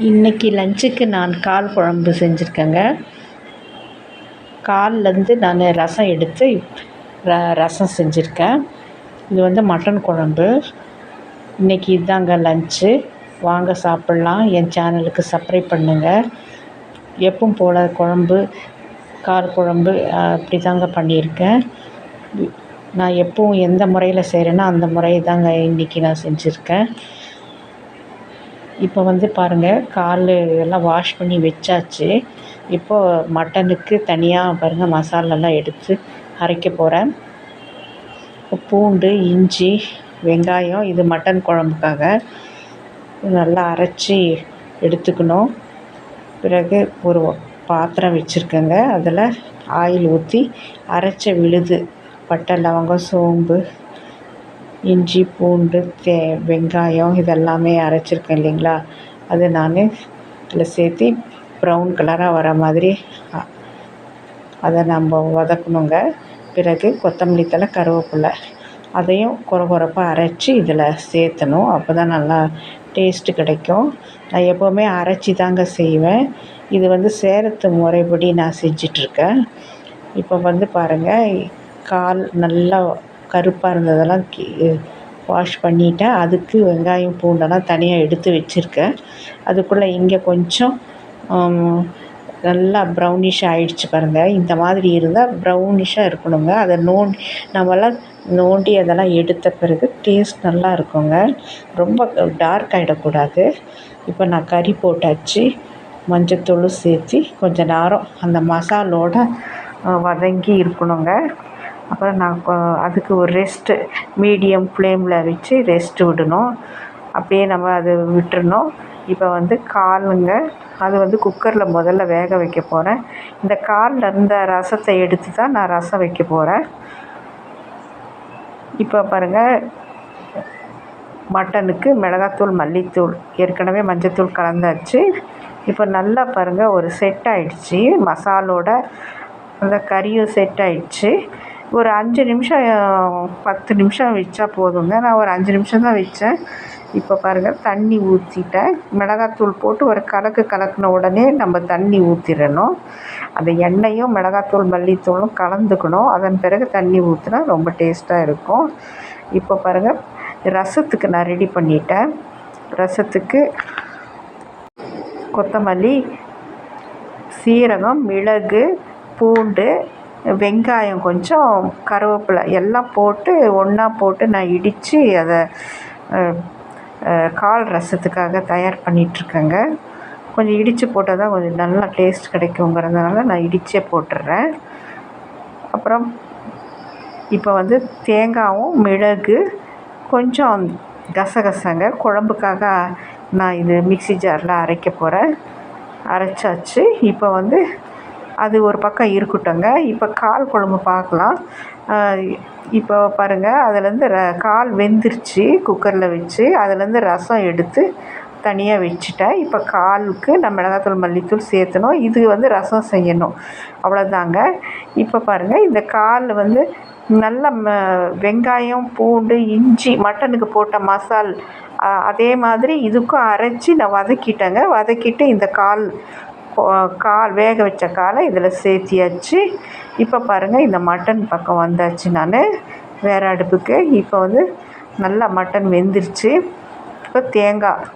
இன்றைக்கி லஞ்சுக்கு நான் கால் குழம்பு செஞ்சுருக்கேங்க. கால்லேருந்து நான் ரசம் எடுத்து ர ரசம் செஞ்சுருக்கேன். இது வந்து மட்டன் குழம்பு. இன்றைக்கி இதாங்க லன்ச்சு வாங்க சாப்பிட்லாம். என் சேனலுக்கு சப்ஸ்கிரைப் பண்ணுங்கள் எப்பவும் போல் குழம்பு கால் குழம்பு அப்படி தாங்க பண்ணியிருக்கேன். நான் எப்பவும் எந்த முறையில் செய்கிறேனோ அந்த முறையை தாங்க இன்றைக்கி நான் செஞ்சுருக்கேன். இப்போ வந்து பாருங்கள் கால் எல்லாம் வாஷ் பண்ணி வச்சாச்சு. இப்போது மட்டனுக்கு தனியாக பாருங்கள் மசாலாலாம் எடுத்து அரைக்க போகிறேன் பூண்டு இஞ்சி வெங்காயம் இது மட்டன் குழம்புக்காக நல்லா அரைச்சி எடுத்துக்கணும். பிறகு ஒரு பாத்திரம் வச்சுருக்கேங்க. அதில் ஆயில் ஊற்றி அரைச்ச விழுது பட்டை லவங்கம் சோம்பு இஞ்சி பூண்டு தே வெங்காயம் இதெல்லாமே அரைச்சிருக்கேன் இல்லைங்களா? அது நான் இதில் சேர்த்து ப்ரௌன் கலராக வர மாதிரி அதை நம்ம வதக்கணுங்க. பிறகு கொத்தமல்லி தழை கருவேப்பிலை அதையும் கொர கொரப்பாக அரைச்சி இதில் சேர்த்தணும். அப்போ தான் நல்லா டேஸ்ட்டு கிடைக்கும். நான் எப்போவுமே அரைச்சி தாங்க செய்வேன். இது வந்து சேரத்து முறைப்படி நான் செஞ்சிட்ருக்கேன். இப்போ வந்து பாருங்கள் கால் நல்லா கருப்பாக இருந்ததெல்லாம் கி வாஷ் பண்ணிவிட்டேன் அதுக்கு வெங்காயம் பூண்டெல்லாம் தனியாக எடுத்து வச்சுருக்கேன். அதுக்குள்ளே இங்கே கொஞ்சம் நல்லா ப்ரௌனிஷ் ஆகிடுச்சி பாருங்கள் இந்த மாதிரி இருந்தால் ப்ரௌனிஷாக இருக்கணுங்க. அதை நோண்டி நம்மளாம் நோண்டி அதெல்லாம் எடுத்த பிறகு டேஸ்ட் நல்லா இருக்குங்க. ரொம்ப டார்க் ஆகிடக்கூடாது இப்போ நான் கறி போட்டாச்சு மஞ்சத்தூள் சேர்த்து கொஞ்சம் நேரம் அந்த மசாலோட வதங்கி இருக்கணுங்க. அப்புறம் நான் அதுக்கு ஒரு ரெஸ்ட்டு மீடியம் ஃப்ளேமில் வச்சு ரெஸ்ட்டு விடணும். அப்படியே நம்ம அதை விட்டுறணும். இப்போ வந்து காலுங்க அது வந்து குக்கரில் முதல்ல வேக வைக்க போகிறேன் இந்த காலில் இருந்த ரசத்தை எடுத்து தான் நான் ரசம் வைக்க போகிறேன் இப்போ பாருங்கள் மட்டனுக்கு மிளகாத்தூள் மல்லித்தூள் ஏற்கனவே மஞ்சத்தூள் கலந்தாச்சு. இப்போ நல்லா பாருங்கள் ஒரு செட் ஆகிடுச்சி மசாலோட அந்த கறியும் செட் ஆகிடுச்சி ஒரு அஞ்சு நிமிஷம் பத்து நிமிஷம் வச்சா போதுங்க. நான் ஒரு அஞ்சு நிமிஷம் தான் வச்சேன். இப்போ பாருங்கள் தண்ணி ஊற்றிட்டேன் மிளகாத்தூள் போட்டு ஒரு கலக்கு கலக்கின உடனே நம்ம தண்ணி ஊற்றிடணும் அந்த எண்ணெயும் மிளகாத்தூள் மல்லித்தூளும் கலந்துக்கணும். அதன் பிறகு தண்ணி ஊற்றினா ரொம்ப டேஸ்ட்டாக இருக்கும். இப்போ பாருங்கள் ரசத்துக்கு நான் ரெடி பண்ணிட்டேன். ரசத்துக்கு கொத்தமல்லி சீரகம் மிளகு பூண்டு வெங்காயம் கொஞ்சம் கருவேப்பிலை எல்லாம் போட்டு ஒன்றா போட்டு நான் இடித்து அதை கால் ரசத்துக்காக தயார் பண்ணிகிட்ருக்கேங்க கொஞ்சம் இடித்து போட்டால் தான் கொஞ்சம் நல்லா டேஸ்ட் கிடைக்குங்கிறதுனால நான் இடித்தே போட்டுடுறேன் அப்புறம் இப்போ வந்து தேங்காயும் மிளகு கொஞ்சம் கசகசங்க. குழம்புக்காக நான் இது மிக்சி ஜாரில் அரைக்க போகிறேன் அரைச்சாச்சு. இப்போ வந்து அது ஒரு பக்கம் இருக்கட்டுங்க இப்போ கால் குழம்பு பார்க்கலாம். இப்போ பாருங்கள் அதுலேருந்து ர கால் வெந்துருச்சு குக்கரில் வச்சு அதுலேருந்து ரசம் எடுத்து தனியாக வச்சுட்டேன். இப்போ காலுக்கு நான் மிளகாத்தூள் மல்லித்தூள் சேர்த்தணும். இது வந்து ரசம் செய்யணும். அவ்வளோதாங்க இப்போ பாருங்கள் இந்த கால் வந்து நல்ல ம வெங்காயம் பூண்டு இஞ்சி மட்டனுக்கு போட்ட மசால் அதே மாதிரி இதுக்கும் அரைச்சி நான் வதக்கிட்டேங்க. வதக்கிட்டு இந்த கால் கால் வேக வச்ச காலை இதில் சேர்த்தியாச்சு இப்போ பாருங்கள் இந்த மட்டன் பக்கம் வந்தாச்சு நான். வேறு அடுப்புக்கு. இப்போ வந்து நல்லா மட்டன் வெந்துருச்சு. இப்போ தேங்காய்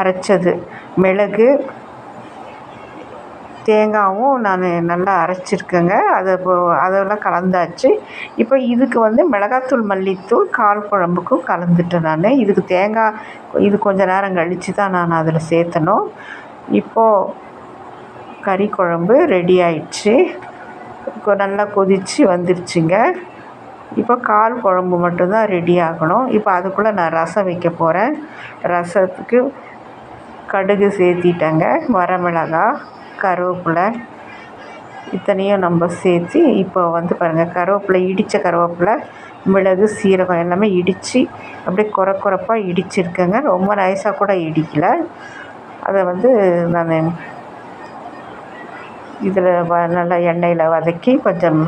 அரைச்சது. மிளகு தேங்காயும் நான் நல்லா அரைச்சிருக்கேங்க. அதை அதெல்லாம் கலந்தாச்சு. இப்போ இதுக்கு வந்து மிளகாத்தூள் மல்லித்தூள் கால் குழம்புக்கும் கலந்துட்டேன் நான். இதுக்கு தேங்காய் இது கொஞ்சம் நேரம் கழித்து தான் நான் அதில் சேர்த்தணும். இப்போது கறி குழம்பு ரெடி ஆயிடுச்சு. நல்லா கொதித்து வந்துருச்சுங்க. இப்போ கால் குழம்பு மட்டும்தான் ரெடி ஆகணும். இப்போ அதுக்குள்ளே நான் ரசம் வைக்க போகிறேன் ரசத்துக்கு கடுகு சேர்த்திட்டேங்க. வரமிளகாய் கருவேப்பிலை இத்தனையும் நம்ம சேர்த்து இப்போ வந்து பாருங்கள் கருவேப்பிலை இடித்த கருவேப்பிலை மிளகு சீரகம் எல்லாமே இடித்து அப்படியே குறை குறைப்பாக இடிச்சிருக்கேங்க. ரொம்ப நைஸாக கூட இடிக்கலை. அதை வந்து நான் இதில் வ நல்லா எண்ணெயில் வதக்கி கொஞ்சம்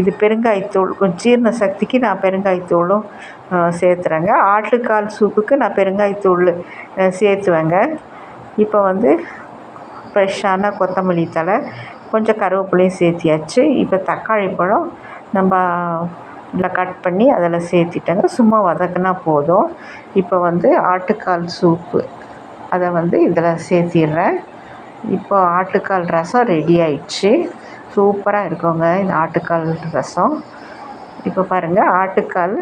இது பெருங்காயத்தூள் கொஞ்சம் ஜீரண சக்திக்கு நான் பெருங்காயத்தூளும் சேர்த்துறேங்க. ஆட்டுக்கால் சூப்புக்கு நான் பெருங்காயத்தூள் சேர்த்துவேங்க. இப்போ வந்து ஃப்ரெஷ்ஷான கொத்தமல்லி தழை கொஞ்சம் கருவேப்பிலையும் சேர்த்தியாச்சு. இப்போ தக்காளி பழம் நம்ம நல்லா கட் பண்ணி அதில் சேர்த்திட்டேங்க. சும்மா வதக்குனா போதும். இப்போ வந்து ஆட்டுக்கால் சூப்பு அதை வந்து இதில் சேர்த்திடுறேன். இப்போ ஆட்டுக்கால் ரசம் ரெடி ஆயிடுச்சு. சூப்பராக இருக்குங்க இந்த ஆட்டுக்கால் ரசம். இப்போ பாருங்கள் ஆட்டுக்கால்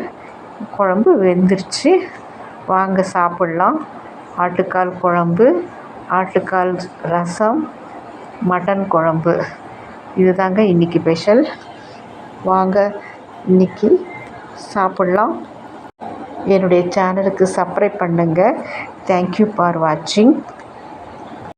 குழம்பு வெந்துருச்சு. வாங்க சாப்பிட்லாம். ஆட்டுக்கால் குழம்பு ஆட்டுக்கால் ரசம் மட்டன் குழம்பு. இதுதாங்க இன்றைக்கி ஸ்பெஷல் வாங்க இன்றைக்கி சாப்பிட்லாம். என்னுடைய சேனலுக்கு சப்ஸ்கிரைப் பண்ணுங்கள் தேங்க்யூ ஃபார் வாட்சிங்